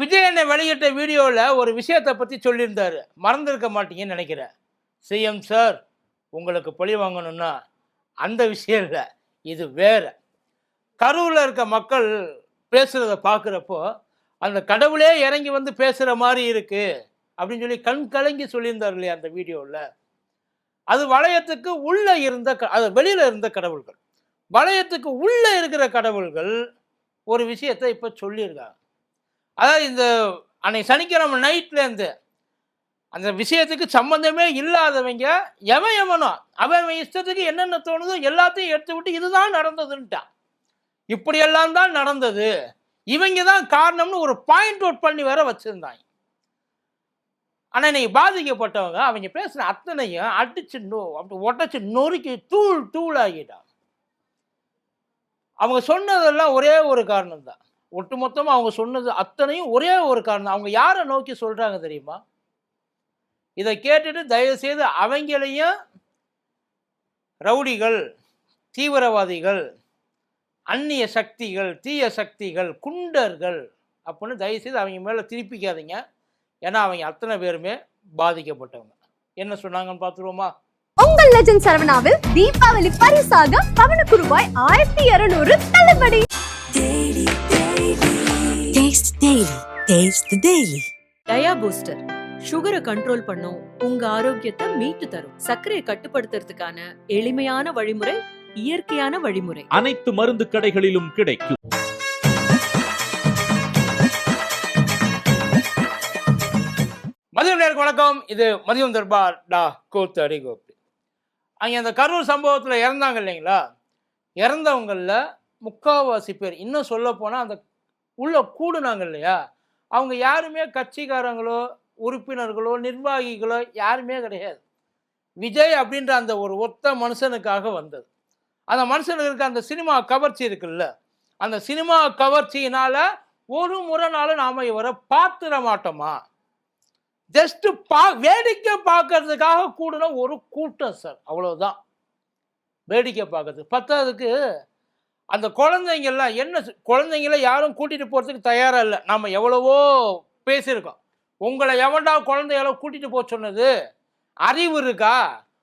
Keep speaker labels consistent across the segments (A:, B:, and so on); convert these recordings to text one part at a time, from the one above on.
A: விஜய் என்னை வெளியிட்ட வீடியோவில் ஒரு விஷயத்தை பற்றி சொல்லியிருந்தாரு. மறந்துருக்க மாட்டீங்கன்னு நினைக்கிறேன். சிஎம் சார் உங்களுக்கு பழி வாங்கணும்னா அந்த விஷயம் இல்லை இது வேற. கரூரில் இருக்க மக்கள் பேசுகிறத பார்க்குறப்போ அந்த கடவுளே இறங்கி வந்து பேசுகிற மாதிரி இருக்குது அப்படின்னு சொல்லி கண் கலங்கி சொல்லியிருந்தார் இல்லையா அந்த வீடியோவில் அது வளையத்துக்கு உள்ளே இருந்த க அது வெளியில் இருந்த கடவுள்கள். வளையத்துக்கு உள்ளே இருக்கிற கடவுள்கள் ஒரு விஷயத்தை இப்போ சொல்லியிருக்காங்க. அதாவது இந்த அன்னைக்கு சனிக்கிழமை நைட்லேருந்து அந்த விஷயத்துக்கு சம்மந்தமே இல்லாதவங்க எவன் எவனோ அவன் அவன் இஷ்டத்துக்கு என்னென்ன தோணுதோ எல்லாத்தையும் எடுத்து விட்டு இதுதான் நடந்ததுன்ட்டான். இப்படியெல்லாம் தான் நடந்தது. இவங்க தான் காரணம்னு ஒரு பாயிண்ட் அவுட் பண்ணி வேற வச்சுருந்தாங்க. ஆனால் இன்னைக்கு பாதிக்கப்பட்டவங்க அவங்க பேசுகிற அத்தனையும் அடிச்சு நோ அப்படி உடச்சி நொறுக்கி தூள் தூள் ஆகிட்டாங்க அவங்க சொன்னதெல்லாம் ஒரே ஒரு காரணம் தான் ஒட்டுமொத்தமாக அவங்க சொன்னது அத்தனையும் ஒரே ஒரு காரணம். அவங்க யாரை நோக்கி சொல்கிறாங்க தெரியுமா? இதை கேட்டுட்டு தயவுசெய்து அவங்களையும் ரவுடிகள் தீவிரவாதிகள் அந்நிய சக்திகள் தீய சக்திகள் குண்டர்கள் அப்படின்னு தயவுசெய்து அவங்க மேலே திருப்பிக்காதீங்க. ஏன்னா அவங்க அத்தனை பேருமே பாதிக்கப்பட்டவங்க. என்ன சொன்னாங்கன்னு பார்த்துருவோமா?
B: உங்கள் லெஜன் சரவணாவில் தீபாவளி பரிசாக பவனுக்கு ரூபாய் ஆயிரத்தி இருநூறு தள்ளுபடி.
C: டயா பூஸ்டர் சுகரை கண்ட்ரோல் பண்ணும் உங்க ஆரோக்கியத்தை மீட்டு தரும். சர்க்கரையை கட்டுப்படுத்துறதுக்கான எளிமையான வழிமுறை இயற்கையான வழிமுறை.
D: அனைத்து மருந்து கடைகளிலும் கிடைக்கும்.
A: மதியம் நேருக்கு வணக்கம். இது மதியம் தர்பார் டா கோத்து அடி கோப்பி அங்கே அந்த கரூர் சம்பவத்தில் இறந்தாங்க இல்லைங்களா? இறந்தவங்களில் முக்காவாசி பேர். இன்னும் சொல்ல போனால் அந்த உள்ள கூடுனாங்க இல்லையா? அவங்க யாருமே கட்சிக்காரங்களோ உறுப்பினர்களோ நிர்வாகிகளோ யாருமே கிடையாது. விஜய் அப்படின்ற அந்த ஒரு ஒத்த மனுஷனுக்காக வந்தது. அந்த மனுஷனுக்கு இருக்க அந்த சினிமா கவர்ச்சி இருக்குல்ல அந்த சினிமா கவர்ச்சியினால ஒரு முறைனாலும் நாம இவரை பார்த்துட மாட்டோமா? ஜஸ்ட் பா வேடிக்கை பார்க்கறதுக்காக கூடின ஒரு கூட்டம் சார் அவ்வளோதான் வேடிக்கை பார்க்கறது. பத்தாவதுக்கு அந்த குழந்தைங்கெல்லாம் என்ன குழந்தைங்கள யாரும் கூட்டிகிட்டு போகிறதுக்கு தயாராக இல்லை. நம்ம எவ்வளவோ பேசியிருக்கோம். உங்களை எவன்டா குழந்தைகள கூட்டிகிட்டு போக சொன்னது? அறிவு இருக்கா?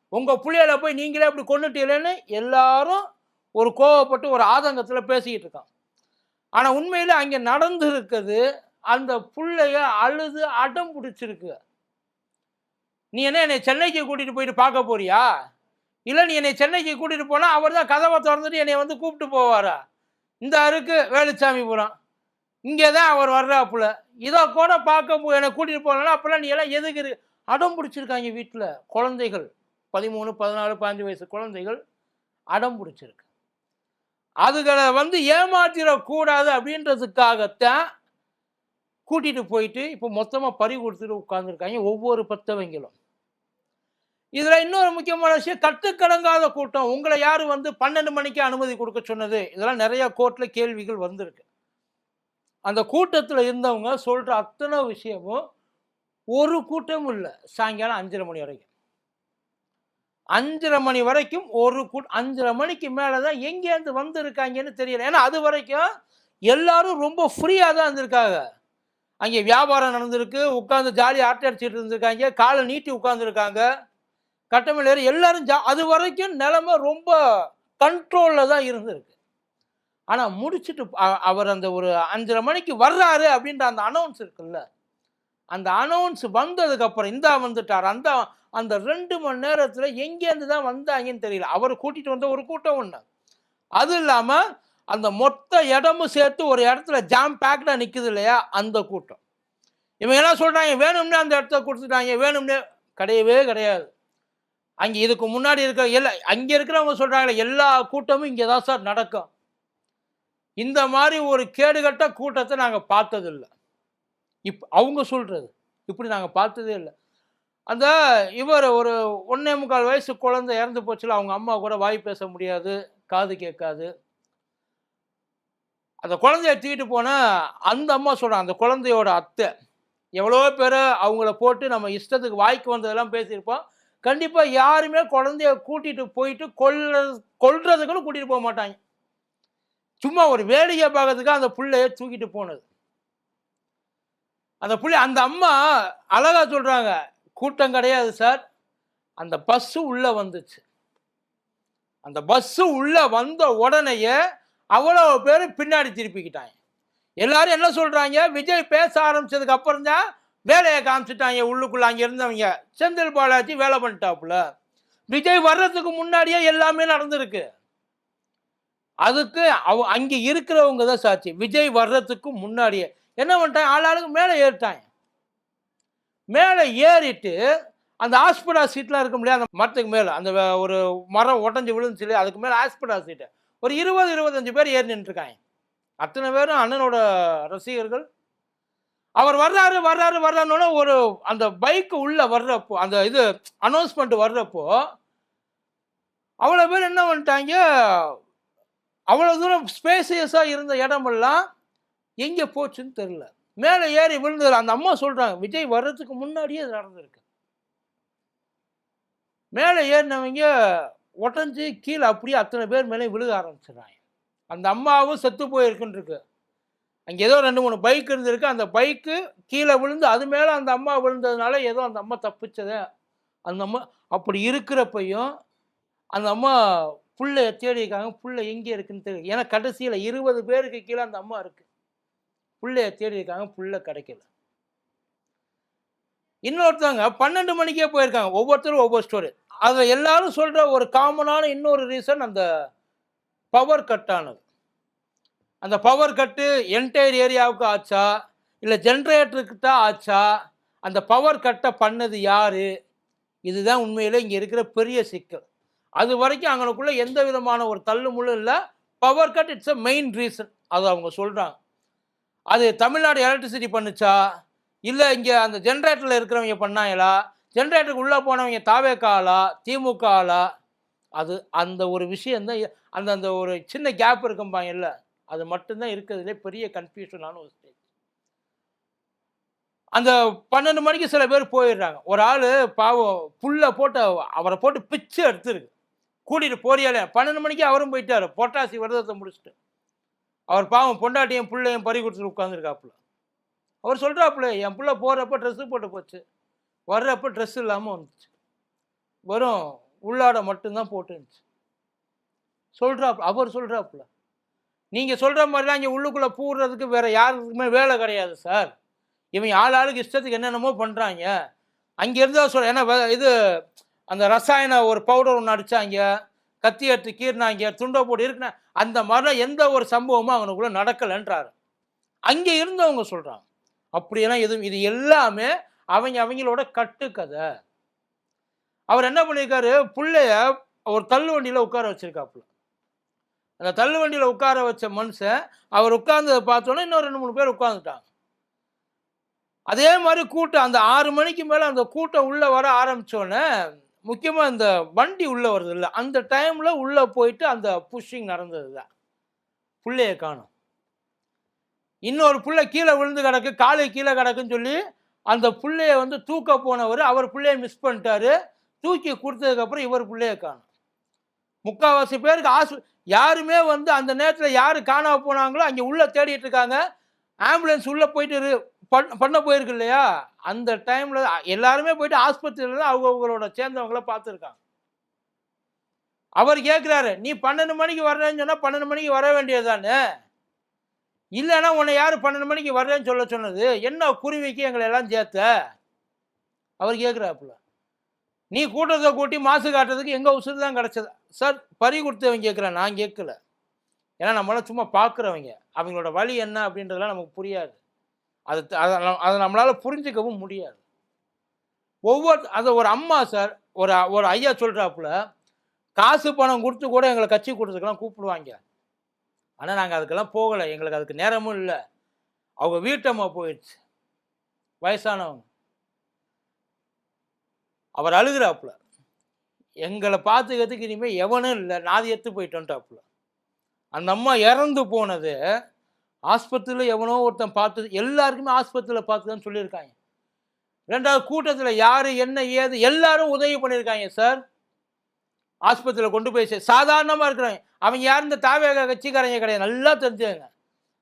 A: உங்கள் பிள்ளைகளை போய் நீங்களே அப்படி கொண்டுட்டீங்களேன்னு எல்லாரும் ஒரு கோவப்பட்டு ஒரு ஆதங்கத்தில் பேசிக்கிட்டு இருக்கான் ஆனால் உண்மையில் அங்கே நடந்துருக்குது அந்த பிள்ளைய அழுது அடம் பிடிச்சிருக்கு. நீ என்ன என்னை சென்னைக்கு கூட்டிகிட்டு போயிட்டு பார்க்க போறியா? இல்லை நீ என்னை சென்னைக்கு கூட்டிட்டு போனால் அவர் தான் கதவை திறந்துட்டு என்னை வந்து கூப்பிட்டு போவாரா? இந்த அருக்கு வேலுச்சாமிபுரம் இங்கே தான் அவர் வர்றாப்புல. இதை கூட பார்க்க போ என்னை கூட்டிட்டு போனா அப்போலாம் நீ எல்லாம் எதுக்கு இரு அடம் பிடிச்சிருக்காங்க வீட்டில் குழந்தைகள். பதிமூணு பதினாலு பதினஞ்சு வயசு குழந்தைகள் அடம் பிடிச்சிருக்கு. அதுகளை வந்து ஏமாத்திடக்கூடாது அப்படின்றதுக்காகத்தான் கூட்டிகிட்டு போயிட்டு இப்போ மொத்தமாக பறி கொடுத்துட்டு உட்காந்துருக்காங்க ஒவ்வொரு பத்தவங்களும். இதில் இன்னொரு முக்கியமான விஷயம் கட்டுக்கடங்காத கூட்டம். உங்களை யார் வந்து பன்னெண்டு மணிக்கு அனுமதி கொடுக்க சொன்னது? இதெல்லாம் நிறைய கோர்ட்டில் கேள்விகள் வந்திருக்கு. அந்த கூட்டத்தில் இருந்தவங்க சொல்கிற அத்தனை விஷயமும் ஒரு கூட்டமும் இல்லை. சாயங்காலம் அஞ்சரை மணி வரைக்கும். அஞ்சரை மணி வரைக்கும் ஒரு கூ அஞ்சரை மணிக்கு மேலே தான் எங்கேருந்து வந்திருக்காங்கன்னு தெரியல. ஏன்னா அது வரைக்கும் எல்லாரும் ரொம்ப ஃப்ரீயாக தான் இருந்திருக்காங்க. அங்கே வியாபாரம் நடந்திருக்கு உட்காந்து ஜாலியாக ஆட்டை அடிச்சிட்டு இருந்திருக்காங்க காலை நீட்டி உட்காந்துருக்காங்க கட்டமையில் எல்லாரும் ஜா அது வரைக்கும் நிலமை ரொம்ப கண்ட்ரோலில் தான் இருந்திருக்கு. ஆனால் முடிச்சுட்டு அவர் அந்த ஒரு அஞ்சரை மணிக்கு வர்றாரு அப்படின்ற அந்த அனௌன்ஸ் இருக்குல்ல. அந்த அனௌன்ஸ் வந்ததுக்கப்புறம் இந்தா வந்துட்டார். அந்த அந்த ரெண்டு மணி நேரத்தில் எங்கேருந்து தான் வந்தாங்கன்னு தெரியல. அவர் கூட்டிகிட்டு வந்த ஒரு கூட்டம் ஒன்று அது இல்லாமல் அந்த மொத்த இடமும் சேர்த்து ஒரு இடத்துல ஜாம் பேக்டாக நிற்குது இல்லையா? அந்த கூட்டம். இவங்க என்ன சொல்கிறாங்க வேணும்னே அந்த இடத்த கொடுத்துட்டாங்க வேணும்னே கிடையவே கிடையாது. அங்கே இதுக்கு முன்னாடி இருக்க எல்லா அங்கே இருக்கிறவங்க சொல்கிறாங்களே எல்லா கூட்டமும் இங்கே தான் சார் நடக்கும். இந்த மாதிரி ஒரு கேடுகட்ட கூட்டத்தை நாங்கள் பார்த்ததில்ல. இப் அவங்க சொல்கிறது இப்படி நாங்கள் பார்த்ததே இல்லை. அந்த இவர் ஒரு ஒன்றே முக்கால் வயசு குழந்தை இறந்து போச்சுல அவங்க அம்மா கூட வாய் பேச முடியாது காது கேட்காது. அந்த குழந்தைய தூக்கிட்டு போனால் அந்த அம்மா சொல்கிறாங்க அந்த குழந்தையோட அத்தை. எவ்வளோ பேர் அவங்கள போட்டு நம்ம இஷ்டத்துக்கு வாய்க்கு வந்ததெல்லாம் பேசியிருப்போம். கண்டிப்பாக யாருமே குழந்தைய கூட்டிகிட்டு போயிட்டு கொல்ல கொல்றதுக்குன்னு கூட்டிகிட்டு போக மாட்டாங்க. சும்மா ஒரு வேடிக்கை பார்க்கறதுக்கு அந்த பிள்ளைய தூக்கிட்டு போனது. அந்த பிள்ளை அந்த அம்மா அழகாக சொல்கிறாங்க கூட்டம் கிடையாது சார். அந்த பஸ்ஸு உள்ளே வந்துச்சு. அந்த பஸ்ஸு உள்ளே வந்த உடனேயே அவ்வளோ பேர் பின்னாடி திருப்பிக்கிட்டாங்க. எல்லாரும் என்ன சொல்கிறாங்க விஜய் பேச ஆரம்பித்ததுக்கு அப்புறம் தான் வேலையை காமிச்சிட்டாங்க உள்ளுக்குள்ள அங்கே இருந்தவங்க. செந்தில் பாலாஜி வேலை பண்ணிட்டாப்புல. விஜய் வர்றதுக்கு முன்னாடியே எல்லாமே நடந்திருக்கு. அதுக்கு அவ அங்கே இருக்கிறவங்க தான் சாட்சி. விஜய் வர்றதுக்கு முன்னாடியே. என்ன பண்ணிட்டாங்க ஆளாளுக்கு மேலே ஏறிட்டாங்க மேலே ஏறிட்டு அந்த ஹாஸ்பிட்டல் சீட்லாம் இருக்க முடியாது அந்த மரத்துக்கு மேலே அந்த ஒரு மரம் உடஞ்சி விழுந்துச்சு இல்லையா, அதுக்கு மேலே ஹாஸ்பிட்டல் சீட்டு. ஒரு இருபது இருபத்தஞ்சு பேர் ஏறி நின்றுருக்காங்க. அத்தனை பேரும் அண்ணனோட ரசிகர்கள் அவர் வர்றாரு வர்றாரு வர்றாருன்னு ஒரு அந்த பைக்கு உள்ள வர்றப்போ அந்த இது அனௌன்ஸ்மெண்ட் வர்றப்போ அவ்வளோ பேர் என்ன பண்ணிட்டாங்க? அவ்வளோ தூரம் ஸ்பேசியஸாக இருந்த இடமெல்லாம் எங்கே போச்சுன்னு தெரில மேலே ஏறி விழுந்தது அந்த அம்மா சொல்கிறாங்க விஜய் வர்றதுக்கு முன்னாடியே அது நடந்திருக்கு. மேலே ஏறினவங்க உடஞ்சி கீழே அப்படியே அத்தனை பேர் மேலே விழுக ஆரம்பிச்சிடறாங்க. அந்த அம்மாவும் செத்து போயிருக்குன்னு இருக்கு. அங்கே ஏதோ ரெண்டு மூணு பைக் இருந்திருக்கு. அந்த பைக்கு கீழே விழுந்து அது மேலே அந்த அம்மா விழுந்ததுனால ஏதோ அந்த அம்மா தப்பிச்சது அந்த அம்மா அப்படி இருக்கிறப்பையும் அந்த அம்மா புள்ளைய தேடியிருக்காங்க புள்ள எங்கே இருக்குன்னு தெரியும் ஏன்னா கடைசியில் இருபது பேருக்கு கீழே அந்த அம்மா இருக்குது புள்ளைய தேடியிருக்காங்க புள்ளை புள்ள கிடைக்கல. இன்னொருத்தவங்க பன்னெண்டு மணிக்கே போயிருக்காங்க. ஒவ்வொருத்தரும் ஒவ்வொரு ஸ்டோரி அதை எல்லாரும் சொல்கிற ஒரு காமனான இன்னொரு ரீசன் அந்த பவர் கட் ஆனது. அந்த பவர் கட்டு என்டையர் ஏரியாவுக்கு ஆச்சா? இல்லை ஜென்ரேட்டருக்கு தான் ஆச்சா? அந்த பவர் கட்டை பண்ணது யார்? இதுதான் உண்மையில் இங்கே இருக்கிற பெரிய சிக்கல். அது வரைக்கும் அங்கனக்குள்ள எந்த விதமான ஒரு தள்ளுமுள்ளும் இல்லை. Power cut it's a main reason அது அவங்க சொல்கிறாங்க அது தமிழ்நாடு எலக்ட்ரிசிட்டி பண்ணுச்சா? இல்லை இங்கே அந்த ஜென்ரேட்டரில் இருக்கிறவங்க பண்ணாங்களா? ஜென்ரேட்டருக்கு உள்ளே போனவங்க தாவேக்கா ஆளா? திமுக ஆளா? அது அந்த ஒரு விஷயந்தான் அந்த அந்த ஒரு சின்ன கேப் இருக்கும்பாங்கல்ல அது மட்டும்தான் இருக்கிறதுலே பெரிய கன்ஃபியூஷனான ஒரு ஸ்டேஜ் அந்த பன்னெண்டு மணிக்கு சில பேர் போயிடுறாங்க. ஒரு ஆள் பாவம் புல்ல போட்டு அவரை போட்டு பிச்சு எடுத்துருக்கு. கூட்டிட்டு போறியாலே பன்னெண்டு மணிக்கு அவரும் போயிட்டார். பொட்டாசி விரதத்தை முடிச்சுட்டு. அவர் பாவம் பொண்டாட்டியும் பிள்ளையும் பறி கொடுத்துட்டு உட்காந்துருக்காப்புல அவர் சொல்கிறாப்புல என் பிள்ளை போகிறப்ப ட்ரெஸ்ஸு போட்டு போச்சு. வர்றப்ப ட்ரெஸ் இல்லாமல் வந்துச்சு. வெறும் உள்ளாட மட்டும்தான் போட்டு இருந்துச்சு சொல்கிறாப்பு அவர் சொல்கிறாப்புல நீங்கள் சொல்கிற மாதிரிலாம் இங்கே உள்ளுக்குள்ளே பூடுறதுக்கு வேறு யாருக்குமே வேலை கிடையாது சார் இவன் ஆள் ஆளுக்கு இஷ்டத்துக்கு என்னென்னமோ பண்ணுறாங்க அங்கே இருந்தால் சொல்ல ஏன்னா இது அந்த ரசாயன ஒரு பவுடர் ஒன்று அடித்தாங்க கத்தி எடுத்து கீறினாங்க. துண்டை போட்டு இருக்குனா அந்த மாதிரிலாம் எந்த ஒரு சம்பவமும் அவனுக்குள்ளே நடக்கலைன்றாரு. அங்கே இருந்தவங்க சொல்கிறாங்க அப்படியெல்லாம் எதுவும் இது எல்லாமே அவங்க அவங்களோட கட்டுக்கதை. அவர் என்ன பண்ணியிருக்காரு? பிள்ளைய ஒரு தள்ளு வண்டியில் உட்கார வச்சிருக்காப்புல. அந்த தள்ளு வண்டியில் உட்கார வச்ச மனுஷன் அவர் உட்கார்ந்ததை பார்த்தோன்னே இன்னும் ரெண்டு மூணு பேர் உட்காந்துட்டாங்க அதே மாதிரி கூட்டம் அந்த ஆறு மணிக்கு மேலே அந்த கூட்டம் உள்ளே வர ஆரம்பித்தோடனே முக்கியமாக இந்த வண்டி உள்ளே வருது இல்லை அந்த டைமில் உள்ளே போயிட்டு அந்த புஷ்ஷிங் நடந்தது தான் புள்ளைய காணும். இன்னொரு புள்ள கீழே விழுந்து கிடக்கு காலை கீழே கிடக்குன்னு சொல்லி அந்த புள்ளைய வந்து தூக்க போனவர் அவர் பிள்ளையை மிஸ் பண்ணிட்டாரு. தூக்கி கொடுத்ததுக்கப்புறம் இவர் பிள்ளையை காணும். முக்கால்வாசி பேருக்கு ஆசு யாருமே வந்து அந்த நேரத்தில் யார் காணாம போனாங்களோ அங்கே உள்ளே தேடிட்டு இருக்காங்க. ஆம்புலன்ஸ் உள்ளே போயிட்டு பண் பண்ண போயிருக்கு இல்லையா? அந்த டைமில் எல்லாருமே போயிட்டு ஆஸ்பத்திரியில் தான் அவங்க அவங்களோட சேர்ந்தவங்கள பார்த்துருக்காங்க. அவர் கேட்குறாரு நீ பன்னெண்டு மணிக்கு வர்றேன்னு சொன்னால் பன்னெண்டு மணிக்கு வர வேண்டியதுதானே? இல்லைன்னா உன்னை யார் பன்னெண்டு மணிக்கு வர்றேன்னு சொல்ல சொன்னது? என்ன குருவிக்கு எங்களை எல்லாம் சேர்த்த? அவர் கேட்குறாப்புல நீ கூட்டத்தை கூட்டி மாசு காட்டுறதுக்கு எங்கள் உசுறு தான் கிடச்சது? சார் பறி கொடுத்தவங்க கேட்குறேன். நான் கேட்கல. ஏன்னா நம்மளாம் சும்மா பார்க்குறவங்க அவங்களோட வழி என்ன அப்படின்றதெல்லாம் நமக்கு புரியாது. அது அதை நம்ம- அதை நம்மளால் புரிஞ்சுக்கவும் முடியாது. ஒவ்வொரு அதை ஒரு அம்மா சார் ஒரு ஒரு ஐயா சொல்கிறாப்புல காசு பணம் கொடுத்து கூட எங்களை கட்சி கூட்டத்துக்கெல்லாம் கூப்பிடுவாங்க. ஆனால் நாங்கள் அதுக்கெல்லாம் போகலை. எங்களுக்கு அதுக்கு நேரமும் இல்லை. அவங்க வீட்டம்மா போயிடுச்சு. வயசானவங்க. அவர் அழுகிறாப்புல. எங்களை பார்த்துக்கிறதுக்கு இனிமேல் எவனும் இல்லை. நாதி எடுத்து போயிட்டோன்ட்டாப்புல. அந்த அம்மா இறந்து போனது ஆஸ்பத்திரியில் எவனோ ஒருத்தன் பார்த்து எல்லாருக்குமே ஆஸ்பத்திரியில் பார்த்துதான் சொல்லியிருக்காங்க. ரெண்டாவது கூட்டத்தில் யார் என்ன ஏது எல்லாரும் உதவி பண்ணியிருக்காங்க சார் ஆஸ்பத்திரியில் கொண்டு போய் சாதாரணமாக இருக்கிறாங்க. அவங்க யார்? இந்த தாவேக கட்சிக்காரங்க கிடையாது. நல்லா தெரிஞ்சுங்க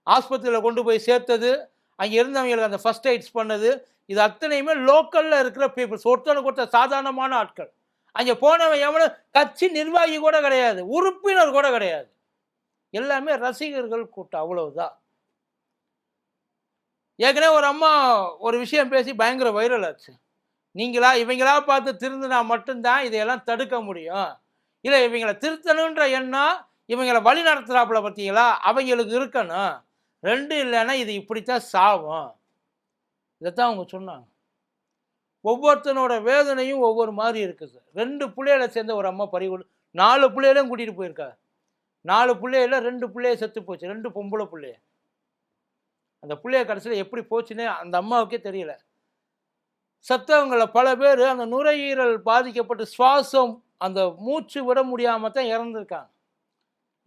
A: ஆஸ்பத்திரியில் கொண்டு போய் சேர்த்தது அங்கே இருந்தவங்களுக்கு அந்த ஃபர்ஸ்ட் எய்ட்ஸ் பண்ணது. இது அத்தனையுமே லோக்கலில் இருக்கிற பீப்புள்ஸ் ஒருத்தனுக்கு ஒருத்தர் சாதாரணமான ஆட்கள். அங்கே போனவன் எவனும் கட்சி நிர்வாகி கூட கிடையாது உறுப்பினர் கூட கிடையாது. எல்லாமே ரசிகர்கள் கூட்டம் அவ்வளவுதான். ஏற்கனவே ஒரு அம்மா ஒரு விஷயம் பேசி பயங்கர வைரல் ஆச்சு. நீங்களா இவங்களா பார்த்து திருந்தினா மட்டும்தான் இதையெல்லாம் தடுக்க முடியும். இல்லை இவங்களை திருத்தணுன்ற எண்ணம் இவங்களை வழி நடத்துகிறாப்புல பார்த்தீங்களா? அவங்களுக்கு இருக்கணும். ரெண்டு இல்லைன்னா இது இப்படித்தான் சாவும். இதைத்தான் அவங்க சொன்னாங்க. ஒவ்வொருத்தனோட வேதனையும் ஒவ்வொரு மாதிரி இருக்குது சார் ரெண்டு பிள்ளைகளை சேர்ந்த ஒரு அம்மா பறி நாலு பிள்ளைகளையும் கூட்டிகிட்டு போயிருக்கா? நாலு பிள்ளையில ரெண்டு பிள்ளைய செத்து போச்சு ரெண்டு பொம்பளை பிள்ளைய. அந்த பிள்ளைய கடைசியில் எப்படி போச்சுன்னே அந்த அம்மாவுக்கே தெரியல. செத்தவங்கள பல பேர் அந்த நுரையீரல் பாதிக்கப்பட்டு சுவாசம் அந்த மூச்சு விட முடியாமல் தான் இறந்துருக்காங்க.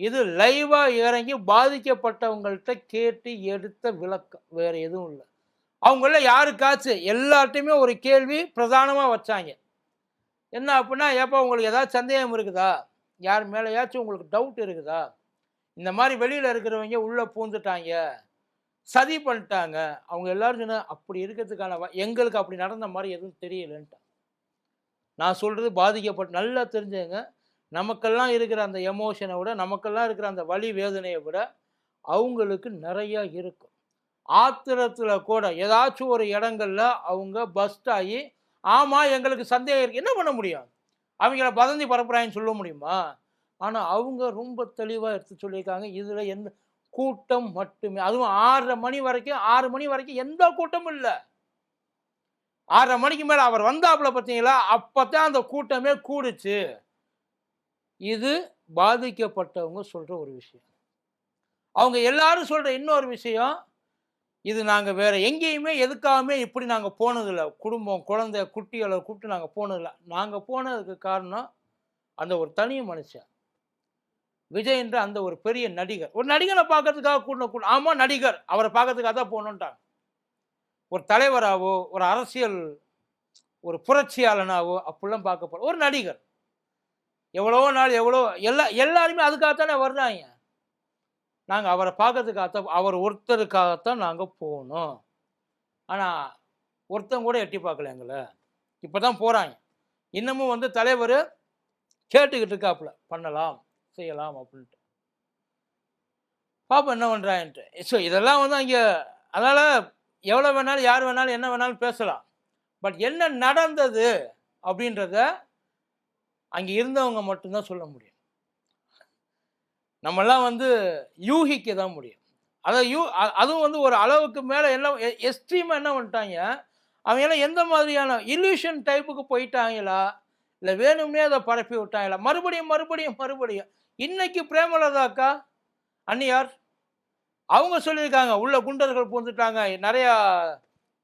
A: இது லைவாக இறங்கி பாதிக்கப்பட்டவங்கள்ட்ட கேட்டு எடுத்த விளக்கம் வேறு எதுவும் இல்லை. அவங்கள யாருக்காச்சும் எல்லார்ட்டையுமே ஒரு கேள்வி பிரதானமாக வச்சாங்க. என்ன அப்படின்னா ஏப்பா உங்களுக்கு ஏதாவது சந்தேகம் இருக்குதா? யார் மேலேயாச்சும் உங்களுக்கு டவுட் இருக்குதா? இந்த மாதிரி வெளியில் இருக்கிறவங்க உள்ளே பூந்துட்டாங்க. சதி பண்ணிட்டாங்க. அவங்க எல்லாரும் சொன்ன அப்படி இருக்கிறதுக்கான எங்களுக்கு அப்படி நடந்த மாதிரி எதுவும் தெரியலன்ட்டான் நான் சொல்கிறது பாதிக்கப்பட்டு நல்லா தெரிஞ்சுங்க. நமக்கெல்லாம் இருக்கிற அந்த எமோஷனை விட நமக்கெல்லாம் இருக்கிற அந்த வலி வேதனையை விட அவங்களுக்கு நிறையா இருக்கும். ஆத்திரத்தில் கூட ஏதாச்சும் ஒரு இடங்கள்ல அவங்க பஸ்ட் ஆகி ஆமாம் எங்களுக்கு சந்தேகம் இருக்குது என்ன பண்ண முடியும்? அவங்கள பதந்தி பரப்புகிறாங்கன்னு சொல்ல முடியுமா? ஆனால் அவங்க ரொம்ப தெளிவாக எடுத்து சொல்லியிருக்காங்க இதில் எந்த கூட்டம் மட்டுமே அதுவும் ஆறரை மணி வரைக்கும் ஆறு மணி வரைக்கும் எந்த கூட்டமும் இல்லை. ஆறரை மணிக்கு மேலே அவர் வந்தாப்புல பார்த்தீங்களா அப்போ தான் அந்த கூட்டமே கூடுச்சு. இது பாதிக்கப்பட்டவங்க சொல்கிற ஒரு விஷயம். அவங்க எல்லாரும் சொல்கிற இன்னொரு விஷயம் இது நாங்கள் வேறு எங்கேயுமே எதுக்காகவுமே இப்படி நாங்கள் போனதில்லை. குடும்பம் குழந்தை குட்டிகளை கூப்பிட்டு நாங்கள் போனதில்லை. நாங்கள் போனதுக்கு காரணம் அந்த ஒரு தனி மனுஷன். விஜய் என்ற அந்த ஒரு பெரிய நடிகர். ஒரு நடிகரை பார்க்கறதுக்காக கூட்டின கூட ஆமாம் நடிகர். அவரை பார்க்கறதுக்காக தான் போகணுன்ட்டாங்க ஒரு தலைவராகவோ ஒரு அரசியல் ஒரு புரட்சியாளனாவோ அப்படிலாம் பார்க்க போகிறோம் ஒரு நடிகர். எவ்வளோ நாள் எவ்வளோ எல்லா எல்லாருமே அதுக்காகத்தானே வர்றாங்க. நாங்கள் அவரை பார்க்கறதுக்காகத்தான் அவர் ஒருத்தருக்காகத்தான் நாங்கள் போனோம். ஆனால் ஒருத்தன் கூட எட்டி பார்க்கல எங்களை. இப்போ தான் போகிறாங்க இன்னமும் வந்து தலைவர் கேட்டுக்கிட்டு இருக்காப்புல பண்ணலாம் செய்யலாம் அப்படின்ட்டு. பாப்பா என்ன பண்ணுறான்ட்டு ஸோ இதெல்லாம் வந்து அங்கே அதனால் எவ்வளோ வேணாலும் யார் வேணாலும் என்ன வேணாலும் பேசலாம். பட் என்ன நடந்தது அப்படின்றத அங்கே இருந்தவங்க மட்டும்தான் சொல்ல முடியும். நம்மெல்லாம் வந்து யூகிக்க தான் முடியும். அதை யூ அதுவும் வந்து ஒரு அளவுக்கு மேலே எல்லாம் எக்ஸ்ட்ரீமாக என்ன பண்ணிட்டாங்க? அவங்க எல்லாம் எந்த மாதிரியான இல்யூஷன் டைப்புக்கு போயிட்டாங்களா? இல்லை வேணும்னே அதை பரப்பி விட்டாங்களா? மறுபடியும் மறுபடியும் மறுபடியும். இன்னைக்கு பிரேமலதா அக்கா அன்னியார் அவங்க சொல்லியிருக்காங்க உள்ள குண்டர்கள் பூந்துட்டாங்க நிறையா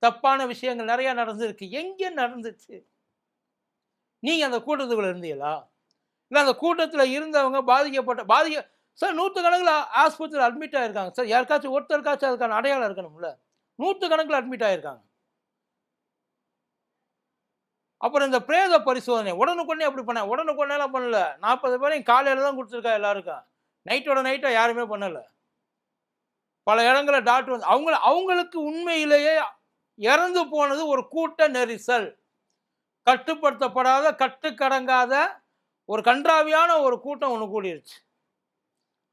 A: தப்பான விஷயங்கள் நிறையா நடந்திருக்கு. எங்கே நடந்துச்சு? நீங்கள் அந்த கூட்டத்துக்குள்ளே இருந்தீங்களா? இல்லை அந்த கூட்டத்தில் இருந்தவங்க பாதிக்கப்பட்ட பாதிக்க சார் நூற்று கணக்கில் ஆஸ்பத்திரியில் அட்மிட் ஆகிருக்காங்க சார் யாருக்காச்சும் ஒருத்தருக்காச்சும் அதுக்கான அடையாளம் இருக்கணும்ல. நூற்று கணக்கில் அட்மிட் ஆகிருக்காங்க அப்புறம் இந்த பிரேத பரிசோதனை உடனுக்குடனே அப்படி பண்ண உடனுக்குடனேலாம் பண்ணல. நாற்பது பேரையும் காலையில் தான் கொடுத்துருக்கா எல்லாருக்கும். நைட்டோட நைட்டாக யாருமே பண்ணலை. பல இடங்களில் டாக்டர் வந்து அவங்க அவங்களுக்கு உண்மையிலேயே இறந்து போனது ஒரு கூட்ட நெரிசல். கட்டுப்படுத்தப்படாத கட்டுக்கடங்காத ஒரு கன்றாவியான ஒரு கூட்டம் ஒன்று கூடிருச்சு.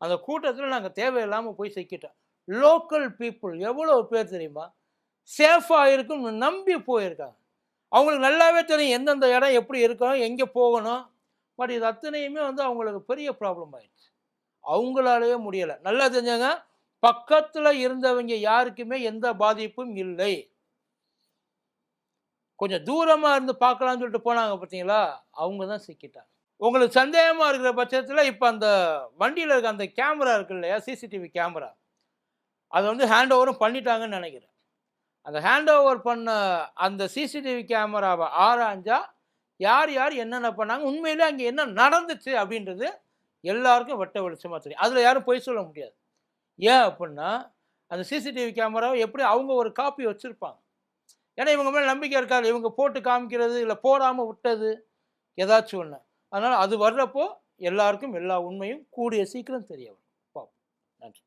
A: அந்த கூட்டத்தில் நாங்கள் தேவையில்லாமல் போய் சிக்கிட்டோம். லோக்கல் பீப்புள் எவ்வளோ பேர் தெரியுமா? சேஃபாக இருக்கும்னு நம்பி போயிருக்காங்க. அவங்களுக்கு நல்லாவே தெரியும் எந்தெந்த இடம் எப்படி இருக்கணும் எங்கே போகணும். பட் இது அத்தனையுமே வந்து அவங்களுக்கு பெரிய ப்ராப்ளம் ஆயிடுச்சு. அவங்களாலேயே முடியலை. நல்லா தெரிஞ்சாங்க பக்கத்தில் இருந்தவங்க யாருக்குமே எந்த பாதிப்பும் இல்லை. கொஞ்சம் தூரமாக இருந்து பார்க்கலாம்னு சொல்லிட்டு போனாங்க பார்த்தீங்களா? அவங்க தான் சிக்கிட்டாங்க. உங்களுக்கு சந்தேகமாக இருக்கிற பட்சத்தில் இப்போ அந்த வண்டியில் இருக்க அந்த கேமரா இருக்கு இல்லையா? CCTV camera. அதை வந்து ஹேண்ட் ஓவரும் பண்ணிட்டாங்கன்னு நினைக்கிறேன். அந்த ஹேண்ட் ஓவர் பண்ண அந்த சிசிடிவி கேமராவை ஆராய்ஞ்சா யார் யார் என்னென்ன பண்ணாங்க உண்மையிலே அங்கே என்ன நடந்துச்சு அப்படின்றது எல்லாருக்கும் வெட்ட வெளிச்சமாக தெரியும். அதில் யாரும் பொய் சொல்ல முடியாது. ஏன் அப்படின்னா அந்த சிசிடிவி கேமராவை எப்படி அவங்க ஒரு காப்பி வச்சுருப்பாங்க? ஏன்னா இவங்க மேலே நம்பிக்கை இருக்காது. இவங்க போட்டு காமிக்கிறது இல்லை போடாமல் விட்டது. ஏதாச்சும் ஒன்று அதனால் அது வர்றப்போ எல்லாருக்கும் எல்லா உண்மையும் கூடிய சீக்கிரம் தெரிய வரும். பார்ப்போம் நன்றி.